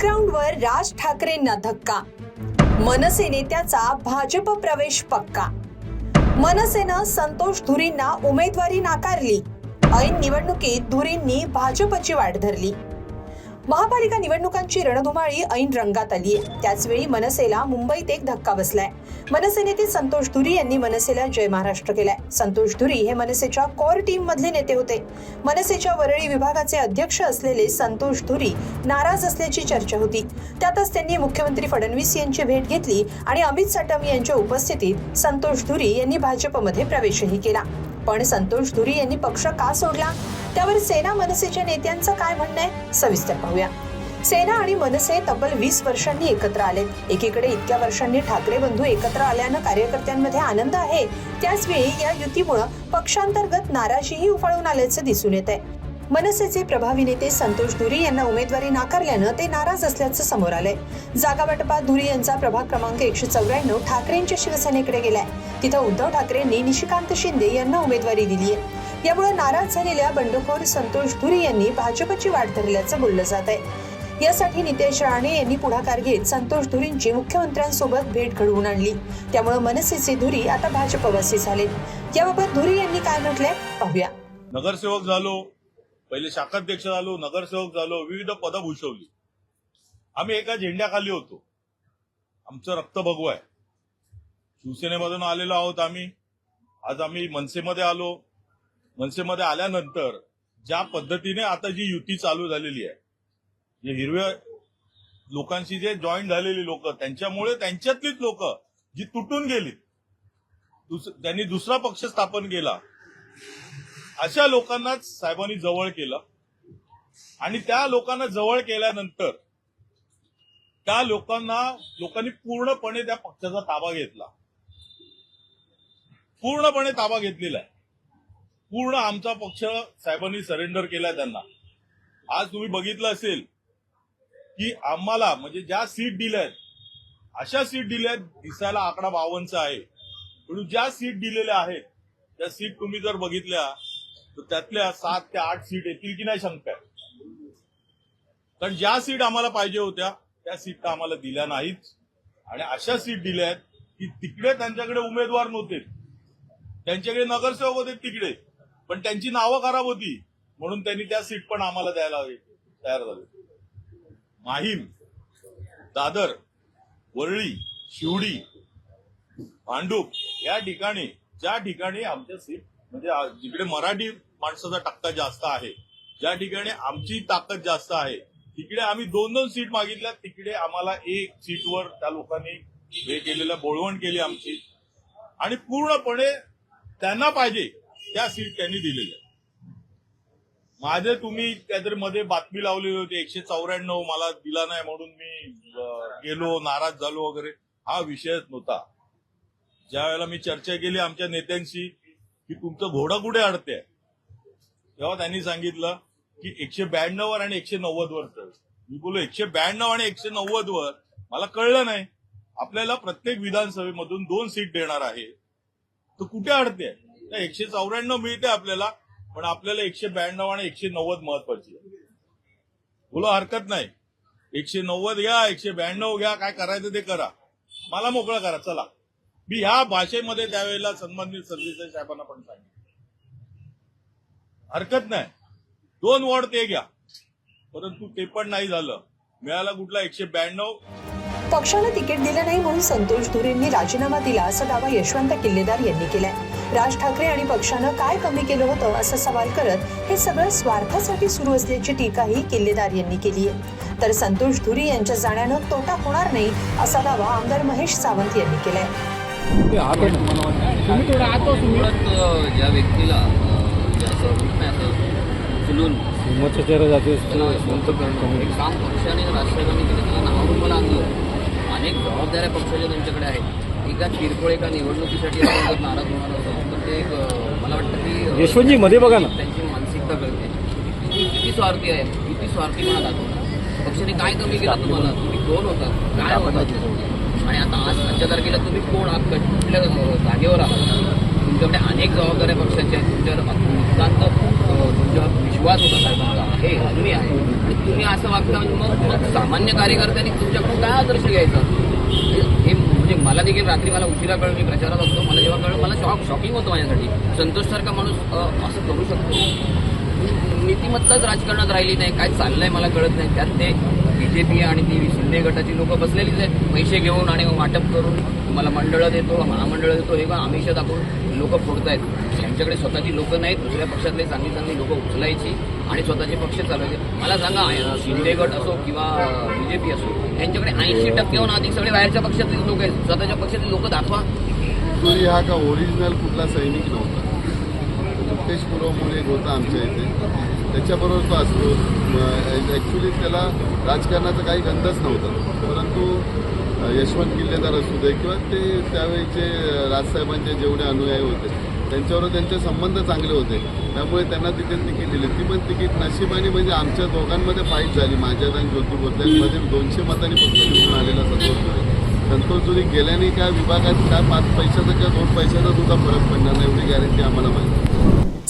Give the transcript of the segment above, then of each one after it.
बॅकग्राऊंडवर राज ठाकरेंना धक्का. मनसे नेत्याचा भाजप प्रवेश पक्का. मनसेनं संतोष धुरींना उमेदवारी नाकारली. ऐन निवडणुकीत धुरींनी भाजपची वाट धरली. महापालिका निवडणुकांची रणधुमाळी ऐन रंगात आली आहे त्याचवेळी मनसेला मुंबईत एक धक्का बसलाय. मनसे नेते संतोष धुरी यांनी मनसेला जय महाराष्ट्र केलाय. संतोष धुरी हे मनसेच्या कोर टीम मधले नेते होते. मनसेच्या वरळी विभागाचे अध्यक्ष असलेले संतोष धुरी नाराज असल्याची चर्चा होती. त्यातच त्यांनी मुख्यमंत्री फडणवीस यांची भेट घेतली आणि अमित साटम यांच्या उपस्थितीत संतोष धुरी यांनी भाजपमध्ये प्रवेशही केला. पण संतोष धुरी यांनी पक्ष का सोडला? त्यावर सेना मनसेच्या नेत्यांचं काय म्हणणं आहे? सविस्तर पाहूया. सेना आणि मनसे तब्बल वीस वर्षांनी एकत्र आलेत. एकीकडे इतक्या वर्षांनी ठाकरे बंधू एकत्र आल्यानं कार्यकर्त्यांमध्ये आनंद आहे. त्याचवेळी या युतीमुळे पक्षांतर्गत नाराजीही उफाळून आल्याचं दिसून येत आहे मनसेचे प्रभावी नेते संतोष धुरी यांना उमेदवारी नाकारल्यानं ते नाराज असल्याचं समोर आलंय. जागा वाटपात धुरी यांचा प्रभाग क्रमांक एकशे चौऱ्याण्णव ठाकरेंच्या शिवसेनेकडे गेलाय. तिथं उद्धव ठाकरेंनी निशिकांत शिंदे यांना उमेदवारी दिली आहे यामुळे नाराज झालेल्या बंडखोर संतोष धुरी यांनी भाजपची वाट धरल्याचं बोललं जात आहे यासाठी नितेश राणे यांनी पुढाकार घेत संतोष धुरींची मुख्यमंत्र्यांसोबत भेट घडवून आणली. त्यामुळे मनसेचे धुरी आता भाजपवासी झाले. याबाबत धुरी यांनी काय म्हटलंय पाहूया. नगरसेवक झालो पहिले शाखाध्यक्ष झालो नगरसेवक झालो विविध पदं भूषवली. आम्ही एका झेंड्याखाली होतो. आमचं रक्त भगवं आहे. शिवसेनेमधून आलेलो आहोत आम्ही. आज आम्ही मनसेमध्ये आलो. मनसेमध्ये आल्यानंतर ज्या पद्धतीने आता जी युती चालू झालेली आहे जे हिरव्या लोकांशी जे जॉईन झालेली लोक त्यांच्यामुळे त्यांच्यातलीच लोक जी तुटून गेली दुस- त्यांनी दुसरा पक्ष स्थापन केला. अशा लोकांनाच साहेबांनी जवळ केलं. आणि त्या लोकांना जवळ केल्यानंतर त्या लोकांना लोकांनी पूर्णपणे त्या पक्षाचा ताबा घेतला. पूर्णपणे ताबा घेतलेला आहे. पूर्ण आमचा पक्ष साहेबांनी सरेंडर केलाय त्यांना. आज तुम्ही बघितलं असेल की आम्हाला म्हणजे ज्या सीट दिल्या आहेत अशा सीट दिल्या आहेत दिसायला आकडा बावनचा आहे. म्हणून ज्या सीट दिलेल्या आहेत त्या सीट तुम्ही जर बघितल्या तर त्यातल्या सात ते आठ सीट येतील की नाही शंका आहे. कारण ज्या सीट आम्हाला पाहिजे होत्या त्या सीट तर आम्हाला दिल्या नाहीत. आणि अशा सीट दिल्या आहेत की तिकडे त्यांच्याकडे उमेदवार नव्हते. त्यांच्याकडे नगरसेवक होते तिकडे. पण त्यांची नावं खराब होती. म्हणून त्यांनी त्या सीट पण आम्हाला द्यायला तयार झाले. माहीम दादर वरळी शिवडी भांडूप या ठिकाणी ज्या ठिकाणी आमच्या सीट म्हणजे जिकडे मराठी माणसाचा टक्का जास्त आहे. ज्या ठिकाणी आमची ताकद जास्त आहे तिकडे आम्ही दोन दोन सीट मागितल्या तिकडे आम्हाला एक सीटवर त्या लोकांनी हे केलेलं बोळवण केली आमची. आणि पूर्णपणे त्यांना पाहिजे त्या सीट त्यांनी दिलेल्या. माझे तुम्ही काहीतरी मध्ये बातमी लावलेली होती एकशे चौऱ्याण्णव मला दिला नाही म्हणून मी गेलो नाराज झालो वगैरे. हा विषयच नव्हता. ज्या वेळेला मी चर्चा केली आमच्या नेत्यांशी की तुमचं घोडा कुठे अडते तेव्हा त्यांनी सांगितलं की एकशे ब्याण्णव वर आणि एकशे नव्वद वर चढ मी बोललो एकशे ब्याण्णव आणि एकशे नव्वद वर मला कळलं नाही. आपल्याला प्रत्येक विधानसभेमधून दोन सीट देणार आहे. तर कुठे अडते? एकशे चौऱ्याण्णव मिळते आपल्याला पण आपल्याला एकशे ब्याण्णव आणि एकशे नव्वद महत्वाची आहे. बोलो हरकत नाही. एकशे नव्वद घ्या एकशे ब्याण्णव घ्या काय करायचं ते करा. मला मोकळं करा चला. मी ह्या भाषेमध्ये त्यावेळेला सन्मानित सरदेसाई साहेबांना पण सांगितलं. हरकत नाही. दोन वॉर्ड ते घ्या. परंतु ते पण नाही झालं. मिळाला कुठला? एकशे ब्याण्णव. पक्षानं तिकीट दिलं नाही म्हणून संतोष धुरेंनी राजीनामा दिला असा दावा यशवंत किल्लेदार यांनी केलाय. राज ठाकरे आणि पक्षानं काय कमी केलं होतं असा सवाल करत हे सगळं स्वार्थासाठी सुरू असल्याची टीकाही किल्लेदार यांनी केली आहे. तर संतोष धुरी यांच्या जाण्यानं तोटा होणार नाही असा दावा आमदार महेश सावंत यांनी केलाय. ज्या व्यक्तीला असं नाही असं उचलून हिंमतचा चेहरा जाते त्याला संत करणं एक काम पक्षाने राष्ट्रवादीने केलं त्याला नाव मला आणलं अनेक जबाबदाऱ्या पक्षाच्या त्यांच्याकडे आहेत एका किरकोळ एका निवडणुकीसाठी आपण जर नाराज होणार असतो तर ते एक, मला वाटतं की यशवंतजी, मध्ये बघा ना. त्यांची मानसिकता कळते किती स्वार्थी आहे किती स्वार्थीपणा दाखवणार पक्षाने काय कमी केलं तुम्हाला तुम्ही कोण होता. काय होता? आणि आता आज आजच्या तारखेला तुम्ही कोण आहात? कुठल्या जागेवर आहात? तुमच्याकडे अनेक जबाबदाऱ्या पक्षाच्या आहेत. तुमच्यावर अत्यंत तुमच्यावर विश्वास होता साहेबांचा. आहे अजूनही आहे आणि तुम्ही असं वागता म्हणजे मग मग सामान्य कार्यकर्त्यांनी तुमच्याकडून काय आदर्श घ्यायचा? हे हे म्हणजे मला देखील रात्री मला उशिरा कळलं मी प्रचारात असतो. मला जेव्हा कळलं मला शॉक शॉकिंग होतं माझ्यासाठी. संतोषसारखा माणूस असं करू शकतो. नीतिमत्ताच राजकारणात राहिली नाही. काय चाललंय मला कळत नाही. त्यात ते बीजेपी आणि ती शिंदे गटाची लोक बसलेलीच आहेत. पैसे घेऊन आणि वाटप करून मला मंडळं देतो महामंडळं देतो हे का आमिष दाखवून लोक फोडतायत. त्यांच्याकडे स्वतःची लोक नाहीत दुसऱ्या पक्षातले चांगली चांगली लोक उचलायची आणि स्वतःचे पक्ष चालवायचे. मला सांगा शिंदे गट असो किंवा बीजेपी असो यांच्याकडे ऐंशी टक्क्याहून अधिक सगळे बाहेरच्या पक्षातले लोक आहेत. स्वतःच्या पक्षातले लोक दाखवा. ऍक्च्युली हा का ओरिजिनल कुठला सैनिक नव्हता? मुकेश पुरवमोल एक होता आमच्या इथे. त्याच्याबरोबर तो असतो. ॲक्च्युली त्याला राजकारणाचा काही गंधच नव्हता. परंतु यशवंत किल्लेदार असू दे किंवा ते त्यावेळीचे राजसाहेबांचे जेवढे अनुयायी होते त्यांच्याबरोबर त्यांचे संबंध चांगले होते. त्यामुळे त्यांना तिथे तिकीट दिली. ती पण तिकीट नशिबाने म्हणजे आमच्या दोघांमध्ये फाईट झाली. माझ्यात आणि ज्योती बोधल्यांमध्ये दोनशे मतांनी फक्त निवडून आलेला संतोष जुरी संतोष जुरी गेल्याने काय विभागात काय पाच पैशाचा किंवा दोन पैशाचा सुद्धा फरक पडणार नाही एवढी गॅरंटी आम्हाला माहिती.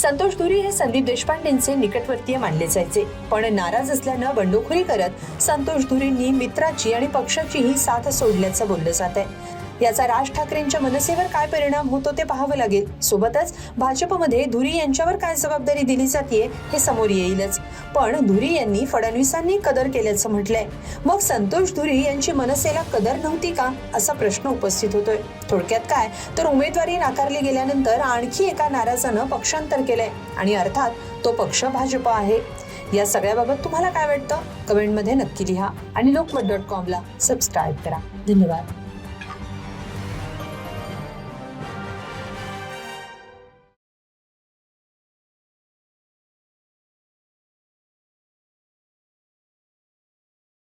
संतोष धुरी हे संदीप देशपांडेंचे निकटवर्तीय मानले जायचे. पण नाराज असल्यानं बंडखोरी करत संतोष धुरींनी मित्राची आणि पक्षाचीही साथ सोडल्याचं बोललं जात आहे याचा राज ठाकरेंच्या मनसेवर काय परिणाम होतो ते पाहावं लागेल. सोबतच भाजपमध्ये धुरी यांच्यावर काय जबाबदारी दिली जाते हे समोर येईलच. पण धुरी यांनी फडणवीसांनी कदर केल्याचं म्हटलंय. मग संतोष धुरी यांची मनसेला कदर नव्हती का? असा प्रश्न उपस्थित होतोय. थोडक्यात काय? तर उमेदवारी नाकारली गेल्यानंतर आणखी एका नाराजानं पक्षांतर केलंय. आणि अर्थात तो पक्ष भाजप आहे. या सगळ्याबाबत तुम्हाला काय वाटतं? कमेंटमध्ये नक्की लिहा. आणि लोकमत डॉट कॉमला सबस्क्राईब करा. धन्यवाद.